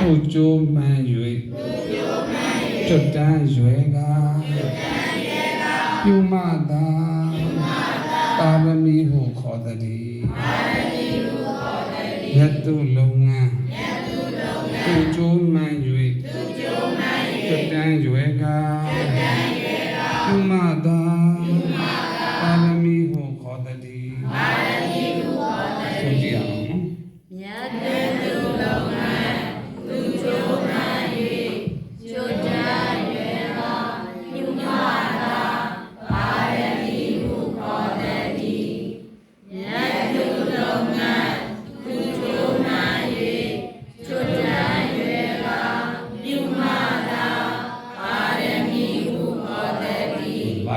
ကိုကြိုးမှန်၍ကျွတ်တန်းရွယ်ကပြုမသာပါရမီဟုခေါ်သည်ယတုလုံငန်းကိုကြိုးမှန်၍ကျွတ်တန်းရွယ်ကပြုမသာ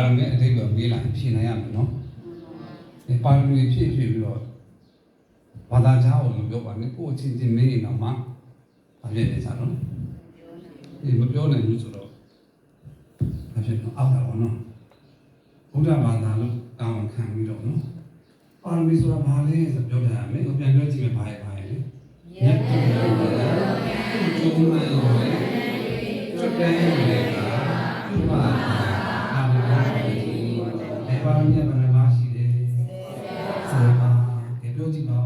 ရမီအတိတ်ကမေးလာဖြေနိုင်ရမယ်နော်ဒီပါရမီဖြည့်ဖြည့်ပြီးတော့ဘာသာကြားကိုမပြောပါနဲ့ကိုယ်ချင်းချင်းမေးရင်တော့မှဘာဖြစ်လဲစားတော့ဒီမပြောနိုင်ဘူးဆိုတော့ဘာဖြစ်တော့အောက်တာပေါ့နော်ဘုရားဘာသာလို့တောင်းခံပြီးတော့နော်ပါရမီဆိုတာဘာလဲဆိုပြောပြရမယ်ကိုပြန်ပြောကြည့်မယ်ဘာလဲဘာလဲလေမြတ်တော်ကျုံးမှန်ရောကျွတ်တဲ့ရေ ပြော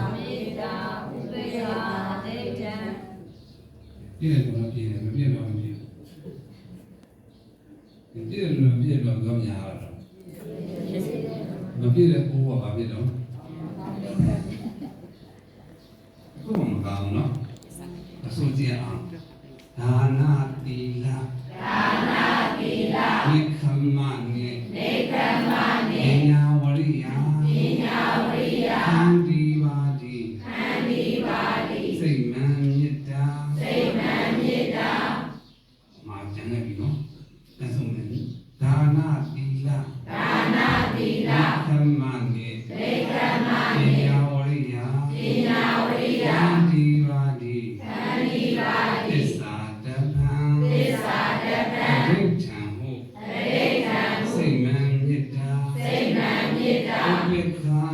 ကြည့်ပါဦးပြည့်တယ်ဆိုတော့ပြည့်တယ်မပြည့်တော့မပြည့်ဘူးပြည့်တယ်လို့မပြည့်တော့ကြောင်းညာတော့မပြည့်တဲ့ဘိုးကဘာဖြစ်တော့ခုမှမကောင်းနော်အစိုးကြအောင် ဒါနာသီလဒါနာသီလနိခမနိနိခမနိပညာဝရိယပညာဝရိယခန္တီပါတိခန္တီပါတိစိတ်မှန်မြတ်တာစိတ်မှန်မြတ်တာမာကျန်နေပြီနော်လက်ဆုံးနေပြီဒါနာသီလဒါနာသီလခမနိနိခမနိပညာဝရိယပညာဝရိယခန္တီ เทตาอุเบกขา